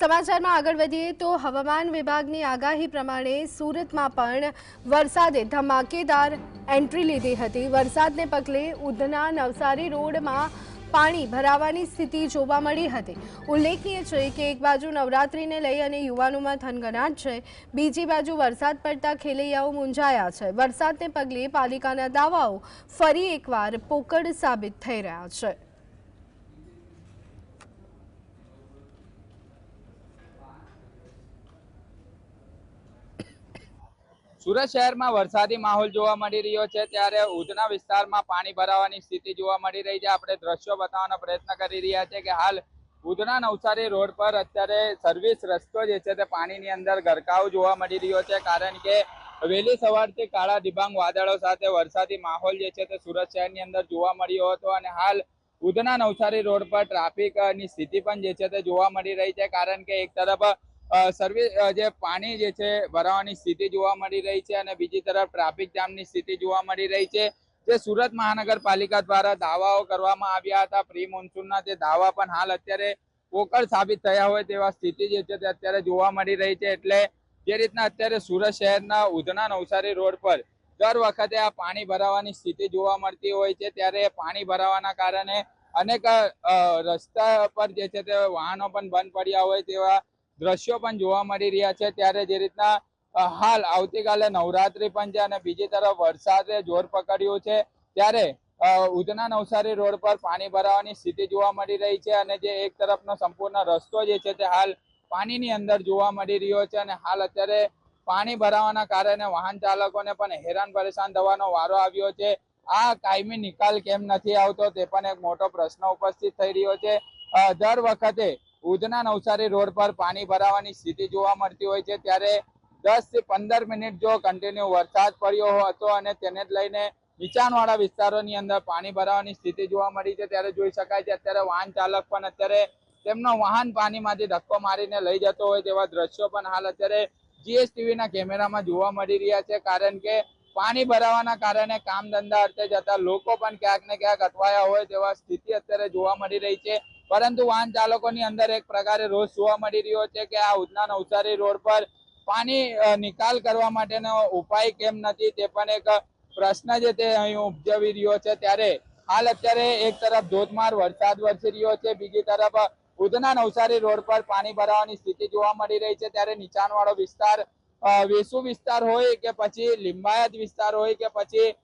સમાચારમાં આગળ વધીએ તો હવામાન વિભાગની આગાહી પ્રમાણે સુરતમાં પણ વરસાદે ધમાકેદાર એન્ટ્રી લીધી હતી. વરસાદને પગલે ઉધના નવસારી રોડમાં પાણી ભરાવાની સ્થિતિ જોવા મળી હતી. ઉલ્લેખનીય છે કે એક બાજુ નવરાત્રિને લઈ અને યુવાનોમાં થનગનાટ છે. બીજી બાજુ વરસાદ પડતા ખેલૈયાઓ મૂંઝાયા છે. વરસાદને પગલે પાલિકાના દાવાઓ ફરી એકવાર પોકળ સાબિત થઈ રહ્યા છે. સુરત શહેરમાં વરસાદી માહોલ જોવા મળી રહ્યો છે ત્યારે ઉધના વિસ્તારમાં પાણી ભરાવાની સ્થિતિ જોવા મળી રહી છે. આપણે દ્રશ્યો બતાવવાનો પ્રયત્ન કરી રહ્યા છે કે હાલ ઉધના નવસારી રોડ પર અત્યારે સર્વિસ રસ્તો જે છે તે પાણીની અંદર ગરકાવ જોવા મળી રહ્યો છે. કારણ કે વહેલી સવારથી કાળા ડિબાંગ વાદળો સાથે વરસાદી માહોલ જે છે તે સુરત શહેરની અંદર જોવા મળ્યો હતો અને હાલ ઉધના નવસારી રોડ પર ટ્રાફિકની સ્થિતિ પણ જે છે તે જોવા મળી રહી છે. કારણ કે એક તરફ સર્વિસ જે પાણી જે છે, ભરાવાની સ્થિતિ જોવા મળી રહી છે અને બીજી તરફ ટ્રાફિક જામની સ્થિતિ જોવા મળી રહી છે. જે સુરત મહાનગરપાલિકા દ્વારા દાવાઓ કરવામાં આવ્યા હતા. પ્રી મોન્સૂનના તે દાવા પણ હાલ અત્યારે પોકળ સાબિત થયા હોય તેવા સ્થિતિ જે છે તે અત્યારે જોવા મળી રહી છે. એટલે જે રીતના અત્યારે સુરત શહેરના ઉધના નવસારી રોડ પર દર વખતે આ પાણી ભરાવાની સ્થિતિ જોવા મળતી હોય છે. ત્યારે પાણી ભરાવાના કારણે અનેક રસ્તા પર જે છે તે વાહનો પણ બંધ પડ્યા હોય તેવા દ્રશ્યો પણ જોવા મળી રહ્યા છે. ત્યારે જે રીતના હાલ આવતીકાલે નવરાત્રી પણ છે અને બીજી તરફ વરસાદે જોર પકડ્યું છે. ત્યારે ઉધના નવસારી રોડ પર પાણી ભરાવાની સ્થિતિ જોવા મળી રહી છે અને જે એક તરફનો સંપૂર્ણ રસ્તો જે છે તે હાલ પાણીની અંદર જોવા મળી રહ્યો છે અને હાલ અત્યારે પાણી ભરાવાના કારણે વાહન ચાલકોને પણ હેરાન પરેશાન થવાનો વારો આવ્યો છે. આ કાયમી નિકાલ કેમ નથી આવતો તે પણ એક મોટો પ્રશ્ન ઉપસ્થિત થઈ રહ્યો છે. દર વખતે ઉધના નવસારી રોડ પર પાણી ભરાવાની સ્થિતિ જોવા મળતી હોય છે, ત્યારે દસથી પંદર મિનિટ જો કન્ટિન્યુ વરસાદ પડ્યો હતો અને તેને જ લઈને નીચાણવાળા વિસ્તારોની અંદર પાણી ભરાવાની સ્થિતિ જોવા મળી છે, ત્યારે જોઈ શકાય છે, અત્યારે વાહન ચાલક પણ અત્યારે તેમનો વાહન પાણીમાંથી ધક્કો મારીને લઈ જતો હોય તેવા દ્રશ્યો પણ હાલ અત્યારે જીએસટીવી ના કેમેરામાં જોવા મળી રહ્યા છે, કારણ કે પાણી ભરાવાના કારણે કામ ધંધા અર્થે જતા લોકો પણ ક્યાંક ને ક્યાંક અટવાયા હોય તેવા સ્થિતિ અત્યારે જોવા મળી રહી છે. પરંતુ વાહન ચાલકોની અંદર એક પ્રકારે રોષ જોવા મળી રહ્યો છે કે આ ઉધના નવસારી રોડ પર પાણી નિકાલ કરવા માટેનો ઉપાય કેમ નથી તે પણ એક પ્રશ્ન જે તે અહીં ઉપજાવી રહ્યો છે. ત્યારે હાલ અત્યારે એક તરફ ધોધમાર વરસાદ વરસી રહ્યો છે, બીજી તરફ ઉધના નવસારી રોડ પર પાણી ભરાવાની સ્થિતિ જોવા મળી રહી છે. ત્યારે નીચાણવાળો વિસ્તાર વેસુ વિસ્તાર હોય કે પછી લિંબાયત વિસ્તાર હોય કે પછી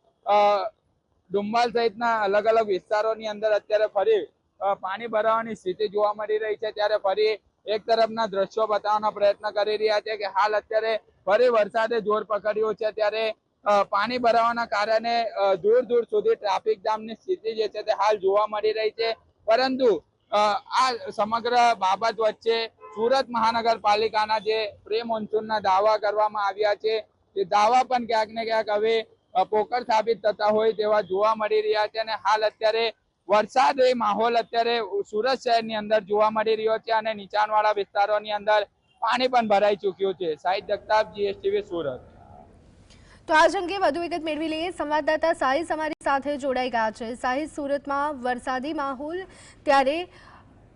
ડુંબાલ સહિતના અલગ અલગ વિસ્તારોની અંદર અત્યારે ફરી પાણી ભરાવાની સ્થિતિ જોવા મળી રહી છે ત્યારે ફરી એક તરફના દ્રશ્યો બતાવવાનો પ્રયત્ન કરી રહ્યા છે કે હાલ અત્યારે ફરી વરસાદે જોર પકડ્યું છે ત્યારે પાણી ભરાવાના કારણે દૂર દૂર સુધી ટ્રાફિક જામની સ્થિતિ જે છે તે હાલ જોવા મળી રહી છે. પરંતુ આ સમગ્ર બાબત વચ્ચે સુરત મહાનગરપાલિકાના જે પ્રે મોન્સૂનના દાવા કરવામાં આવ્યા છે, તે દાવા પણ ક્યાંક ને ક્યાંક હવે પોકર સાબિત થતા હોય તેવા જોવા મળી રહ્યા છે અને હાલ અત્યારે વરસાદ એ માહોલ અત્યારે સુરત શહેરની અંદર જોવા મળી રહ્યો છે અને નીચાણવાળા વિસ્તારોની અંદર પાણી પણ ભરાઈ ચૂક્યું છે. સાહિદ જગતાપ જીએસટીવી સુરત. તો આજ અંગે વધુ વિગત મેળવી લઈએ. સંવાદદાતા સાહિદ અમારી સાથે જોડાઈ ગયા છે. સાહિદ સુરતમાં વરસાદી માહોલ ત્યારે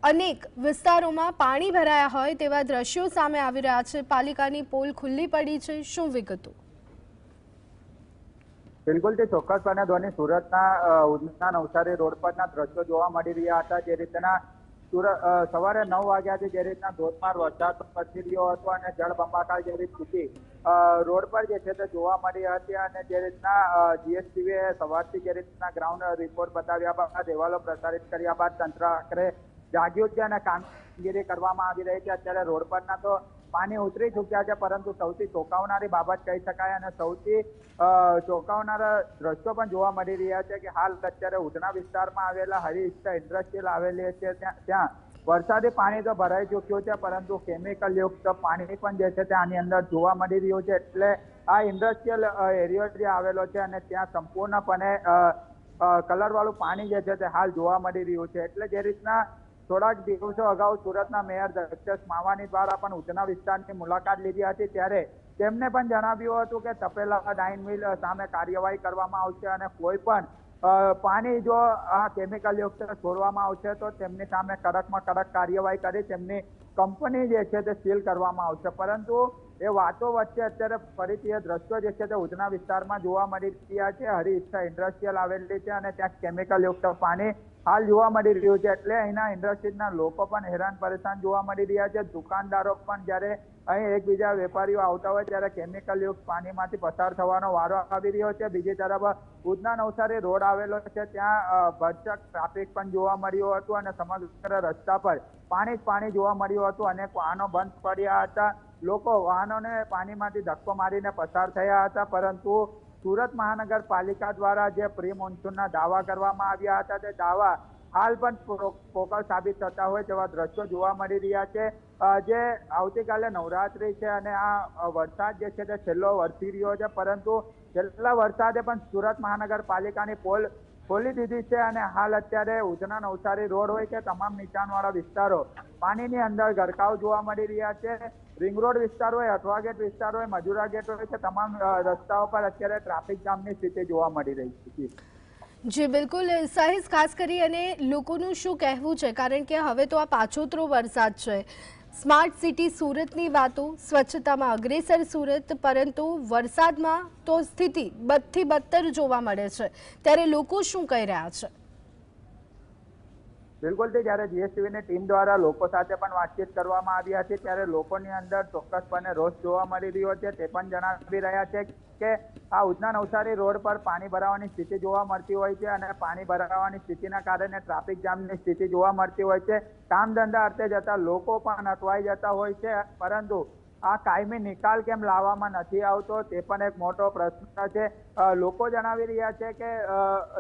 અનેક વિસ્તારોમાં પાણી ભરાયા હોય તેવા દ્રશ્યો સામે આવી રહ્યા છે. પાલિકાની પોલ ખુલ્લી પડી છે. શું વિગતો? બિલકુલ, તે ચોક્કસપણે ધોની સુરતના ઉધના નવસારી રોડ પરના દ્રશ્યો જોવા મળી રહ્યા હતા. જે રીતના સવારે નવ વાગ્યાથી જે રીતના ધોધમાર વરસાદ પછી રહ્યો હતો અને જળબંબાકાર જેવી સ્થિતિ રોડ પર જે છે તે જોવા મળી હતી અને જે રીતના જીએસટીવીએ સવારથી જે રીતના ગ્રાઉન્ડ રિપોર્ટ બતાવ્યા બાદ, અહેવાલો પ્રસારિત કર્યા બાદ તંત્ર આખરે જાગ્યું છે અને કામગીરી કરવામાં આવી રહી છે. અત્યારે રોડ પરના તો પાણી ઉતરી ચૂક્યા છે, પરંતુ સૌથી ચોંકાવનારી બાબત કહી શકાય અને સૌથી ચોંકાવનારા દ્રશ્યો પણ જોવા મળી રહ્યા છે કે હાલ અત્યારે ઉધના વિસ્તારમાં આવેલા હરિષ્ઠ ઇન્ડસ્ટ્રીયલ આવેલી છે, ત્યાં વરસાદી પાણી તો ભરાઈ ચૂક્યું છે, પરંતુ કેમિકલ યુક્ત પાણી પણ જે છે તે આની અંદર જોવા મળી રહ્યું છે. એટલે આ ઇન્ડસ્ટ્રીયલ એરિયો જે આવેલો છે અને ત્યાં સંપૂર્ણપણે કલરવાળું પાણી જે છે તે હાલ જોવા મળી રહ્યું છે. એટલે જે રીતના થોડાક દિવસો અગાઉ સુરતના મેયર દક્ષેશ માવાની દ્વારા પણ ઉધના વિસ્તારની મુલાકાત લીધી હતી ત્યારે તેમને પણ જણાવ્યું હતું કે તપેલા ડાઇન મિલ સામે કાર્યવાહી કરવામાં આવશે અને કોઈ પણ પાણી જો આ કેમિકલ યુક્ત છોડવામાં આવશે તો તેમની સામે કડકમાં કડક કાર્યવાહી કરી તેમની કંપની જે છે તે સીલ કરવામાં આવશે. પરંતુ એ વાતો વચ્ચે અત્યારે ફરીથી એ દ્રશ્યો જે છે તે ઉધના વિસ્તારમાં જોવા મળી રહ્યા છે. હરી ઈચ્છા ઇન્ડસ્ટ્રીયલ આવેલી છે અને ત્યાં કેમિકલ યુક્ત પાણી હાલ જોવા મળી રહ્યું છે. એટલે અહીંના ઇન્ડસ્ટ્રીના લોકો પણ હેરાન પરેશાન જોવા મળી રહ્યા છે. દુકાનદારો પણ જ્યારે અહીં એકબીજા વેપારીઓ આવતા હોય ત્યારે કેમિકલ યુક્ત પાણીમાંથી પસાર થવાનો વારો આવી રહ્યો છે. બીજી તરફ ઉધના નવસારી રોડ આવેલો છે. ત્યાં ભરચક ટ્રાફિક પણ જોવા મળ્યું હતું અને સમગ્ર રસ્તા પર પાણી જ પાણી જોવા મળ્યું હતું. અનેક વાહનો બંધ પડ્યા હતા. લોકો વાહનોને પાણીમાંથી ધક્કો મારીને પસાર થયા હતા. પરંતુ સુરત મહાનગરપાલિકા દ્વારા જે પ્રી મોન્સૂનના દાવા કરવામાં આવ્યા હતા, તે દાવા હાલ પણ પોકળ સાબિત થતા હોય તેવા દ્રશ્યો જોવા મળી રહ્યા છે. જે આવતીકાલે નવરાત્રી છે અને આ વરસાદ જે છે તે છેલ્લો વરસી રહ્યો છે, પરંતુ છેલ્લા વરસાદે પણ સુરત મહાનગરપાલિકાની પોલ ખોલી દીધી છે અને હાલ અત્યારે ઉધના નવસારી રોડ હોય કે તમામ નીચાણવાળા વિસ્તારો પાણીની અંદર ગરકાવ જોવા મળી રહ્યા છે. રિંગ રોડ વિસ્તાર હોય, અઠવા ગેટ વિસ્તાર હોય, મજુરા ગેટ હોય કે તમામ રસ્તાઓ પર અત્યારે ટ્રાફિક જામની સ્થિતિ જોવા મળી રહી છે. જી, બિલકુલ. સાહિસ, ખાસ કરી અને લોકોનું શું કહેવું છે? કારણ કે હવે તો આ પાછોતરો વરસાદ છે. સ્માર્ટ સિટી સુરતની વાતો, સ્વચ્છતામાં અગ્રેસર સુરત, પરંતુ વરસાદમાં તો સ્થિતિ બદથી બદતર જોવા મળે છે. ત્યારે લોકો શું કહી રહ્યા છે? બિલકુલ તે જ્યારે જીએસટીવીની ટીમ દ્વારા લોકો સાથે પણ વાતચીત કરવામાં આવી હતી ત્યારે લોકોની અંદર ચોક્કસપણે રોષ જોવા મળી રહ્યો છે. તે પણ જણાવી રહ્યા છે કે આ ઉધના નવસારી રોડ પર પાણી ભરાવાની સ્થિતિ જોવા મળતી હોય છે અને પાણી ભરાવાની સ્થિતિના કારણે ટ્રાફિક જામની સ્થિતિ જોવા મળતી હોય છે. કામ ધંધા અર્થે જતા લોકો પણ અટવાઈ જતા હોય છે, પરંતુ આ કાયમી નિકાલ કેમ લાવવામાં નથી આવતો તે પણ એક મોટો પ્રશ્ન છે. લોકો જણાવી રહ્યા છે કે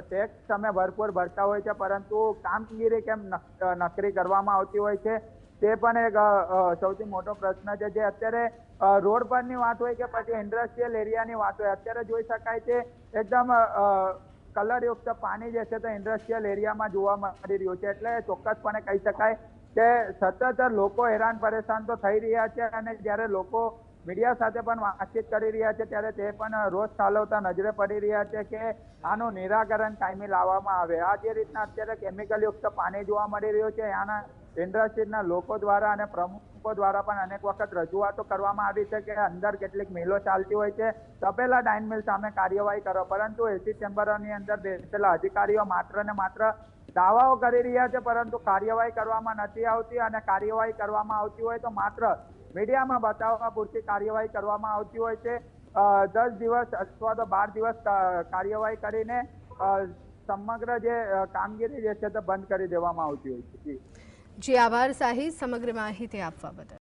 ટેક્સ તમે ભરપૂર ભરતા હોય છે, પરંતુ કામગીરી કેમ નકરી કરવામાં આવતી હોય છે? તે પણ એક સૌથી મોટો પ્રશ્ન છે જે અત્યારે રોડ પરની વાત હોય કે પછી ઇન્ડસ્ટ્રીયલ એરિયાની વાત હોય, અત્યારે જોઈ શકાય છે, એકદમ કલરયુક્ત પાણી જે છે તે ઇન્ડસ્ટ્રીયલ એરિયામાં જોવા મળી રહ્યું છે. એટલે ચોક્કસપણે કહી શકાય કે સતત લોકો હેરાન પરેશાન તો થઈ રહ્યા છે અને જ્યારે લોકો મીડિયા સાથે પણ વાતચીત કરી રહ્યા છે, ત્યારે તે પણ રોષ ચાલવતા નજરે પડી રહ્યા છે કે આનું નિરાકરણ કાયમી લાવવામાં આવે. આ જે રીતના અત્યારે કેમિકલયુક્ત પાણી જોવા મળી રહ્યું છે, આના ઇન્ડસ્ટ્રીના લોકો દ્વારા અને પ્રમુખો દ્વારા પણ અનેક વખત રજૂઆતો કરવામાં આવી છે કે અંદર કેટલીક મિલો ચાલતી હોય છે. તપેલા ડાઇન મિલ સામે કાર્યવાહી કરો, પરંતુ એસી ચેમ્બરોની અંદર બેસેલા અધિકારીઓ માત્ર ને માત્ર દાવાઓ કરી રહ્યા છે, પરંતુ કાર્યવાહી કરવામાં નથી આવતી અને કાર્યવાહી કરવામાં આવતી હોય તો માત્ર મીડિયામાં બતાવવા પૂરતી કાર્યવાહી કરવામાં આવતી હોય છે. દસ દિવસ અથવા તો બાર દિવસ કાર્યવાહી કરીને સમગ્ર જે કામગીરી જે છે તે બંધ કરી દેવામાં આવતી હોય છે. જી. આભાર સાહી સમગ્ર માહિતી આપવા બદલ.